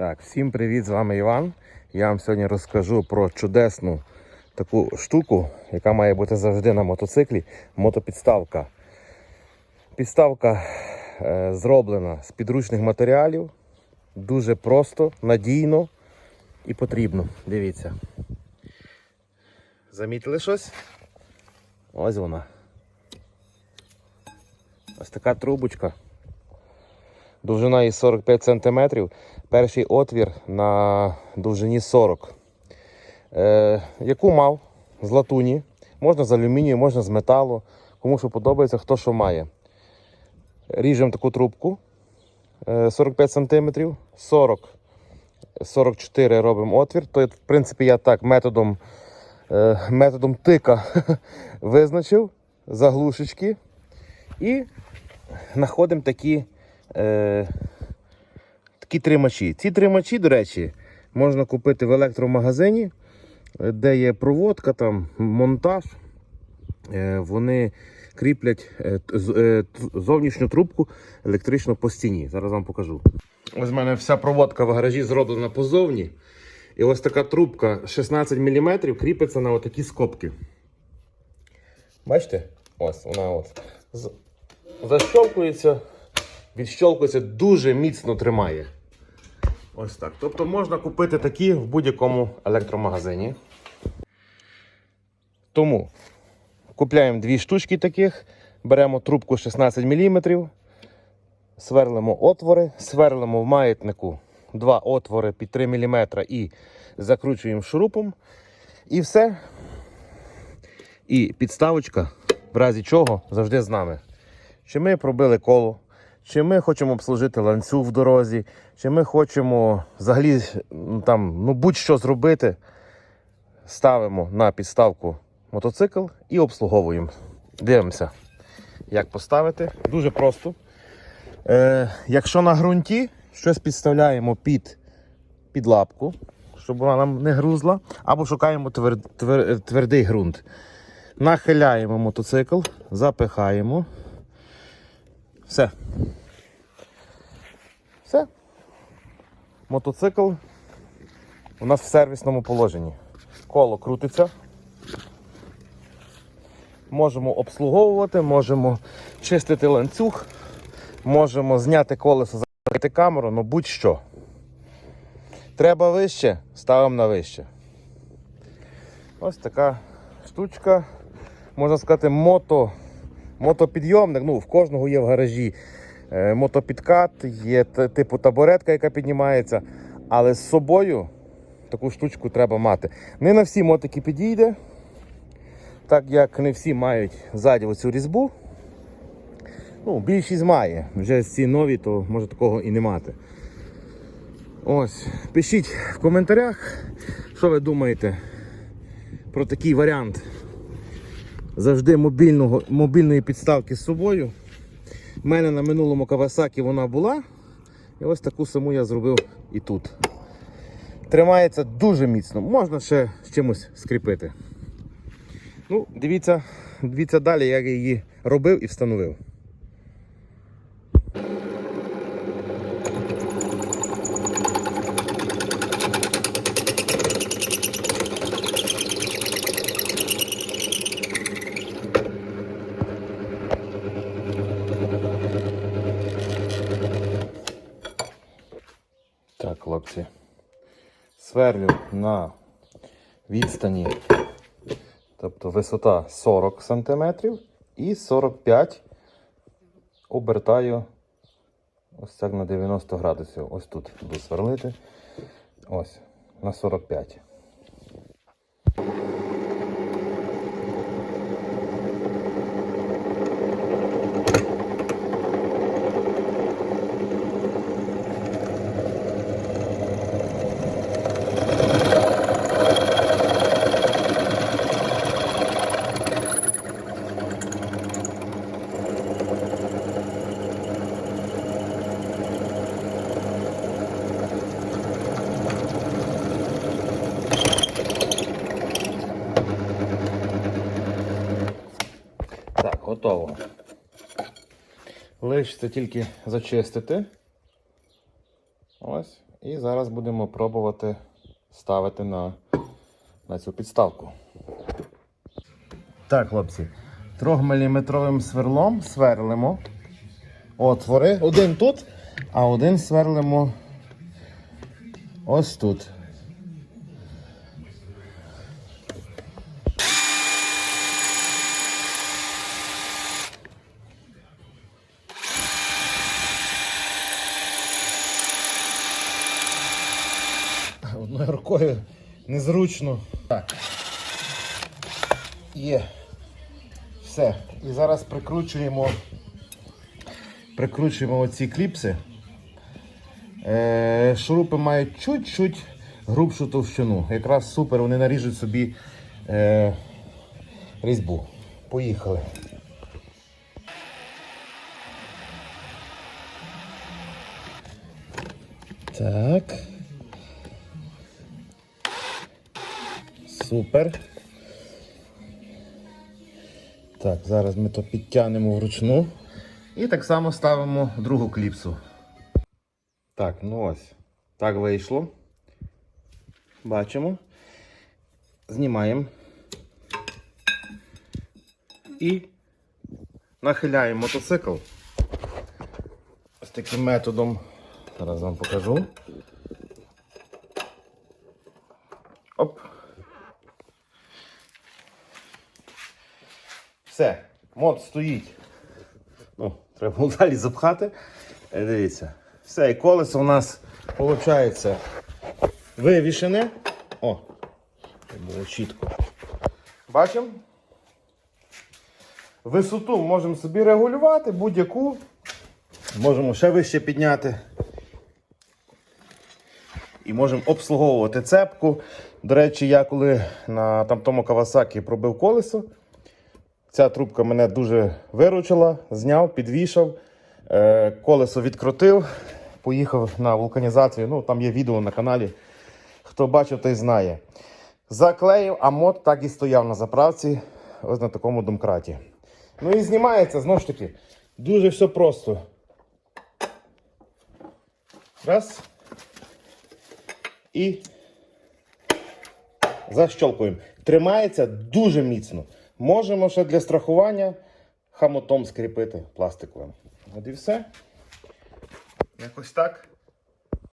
Так, всім привіт, з вами Іван. Я вам сьогодні розкажу про чудесну таку штуку, яка має бути завжди на мотоциклі. Мотопідставка. Підставка е, зроблена з підручних матеріалів. Дуже просто, надійно і потрібно. Дивіться. Замітили щось? Ось вона. Ось така трубочка. Довжина її 45 см. Перший отвір на довжині 40 е, Яку мав з латуні. Можна з алюмінію, можна з металу. Кому що подобається, хто що має. Ріжемо таку трубку е, 45 см, 40 44 робимо отвір. То, в принципі, я так методом, е, методом тика визначив заглушечки. І знаходимо такі, е, такі тримачі. Ці тримачі, до речі, можна купити в електромагазині, де є проводка, там монтаж. Е, вони кріплять е, е, зовнішню трубку електрично по стіні. Зараз вам покажу. Ось в мене вся проводка в гаражі зроблена позовні. І ось така трубка 16 мм кріпиться на отакі скобки. Бачите? Ось вона от. з- Защолкується, відщолкується, дуже міцно тримає. Ось так. Тобто можна купити такі в будь-якому електромагазині. Тому купляємо дві штучки таких, беремо трубку 16 мм, сверлимо отвори, сверлимо в маятнику два отвори під 3 мм і закручуємо шурупом. І все. І підставочка, в разі чого, завжди з нами. Чи ми пробили коло, чи ми хочемо обслужити ланцюг в дорозі, чи ми хочемо взагалі там, ну, будь-що зробити, ставимо на підставку мотоцикл і обслуговуємо. Дивимося, як поставити. Дуже просто. Е, якщо на ґрунті щось підставляємо під, під лапку, щоб вона нам не грузла, або шукаємо твер, твердий ґрунт. Нахиляємо мотоцикл, запихаємо. Все. Все. Мотоцикл у нас в сервісному положенні. Коло крутиться. Можемо обслуговувати, можемо чистити ланцюг, можемо зняти колесо, закрити камеру, ну будь-що. Треба вище, ставимо на вище. Ось така штучка, можна сказати, мото, мотопідйомник. Ну, в кожного є в гаражі е, мотопідкат, є типу табуретка, яка піднімається. Але з собою таку штучку треба мати. Не на всі мотики підійде, так як не всі мають ззаді оцю різьбу. Ну, більшість має. Вже ці нові, то може такого і не мати. Ось, пишіть в коментарях, що ви думаєте про такий варіант завжди мобільного, мобільної підставки з собою. У мене на минулому Кавасакі вона була. І ось таку саму я зробив і тут. Тримається дуже міцно, можна ще з чимось скріпити. Ну, дивіться, дивіться далі, як я її робив і встановив. Так, хлопці. Сверлю на відстані, тобто висота 40 см і 45 обертаю ось так на 90 градусів. Ось тут буду сверлити. Ось на 45. Так, готово. Лишиться тільки зачистити. Ось. І зараз будемо пробувати ставити на, на цю підставку. Так, хлопці, 3-мм сверлом сверлимо отвори. Один тут, а один сверлимо ось тут. Рукою незручно. Так. Є. Все. І зараз прикручуємо. Прикручуємо оці кліпси. Е, шурупи мають чуть-чуть грубшу товщину. Якраз супер, вони наріжуть собі е, різьбу. Поїхали. Так. Супер. Так, зараз ми то підтягнемо вручну. І так само ставимо другу кліпсу. Так, ну ось. Так вийшло. Бачимо. Знімаємо. І нахиляємо мотоцикл. Ось таким методом. Зараз вам покажу. Оп. Все, мод стоїть. Ну, треба було далі запхати. Е, Дивіться. Все, і колесо у нас виходить вивішене. О, було чітко. Бачимо? Висоту можемо собі регулювати, будь-яку. Можемо ще вище підняти. І можемо обслуговувати цепку. До речі, я коли на там, тому Кавасакі пробив колесо, Ця трубка мене дуже виручила, зняв, підвішав, е, колесо відкрутив, поїхав на вулканізацію. Ну, там є відео на каналі. Хто бачив, той знає. Заклеїв, а мод так і стояв на заправці, ось на такому домкраті. Ну і знімається, знову ж таки, дуже все просто. Раз. І защолкуємо. Тримається дуже міцно. Можемо ще для страхування хамотом скріпити пластиковим. От і все. Якось так.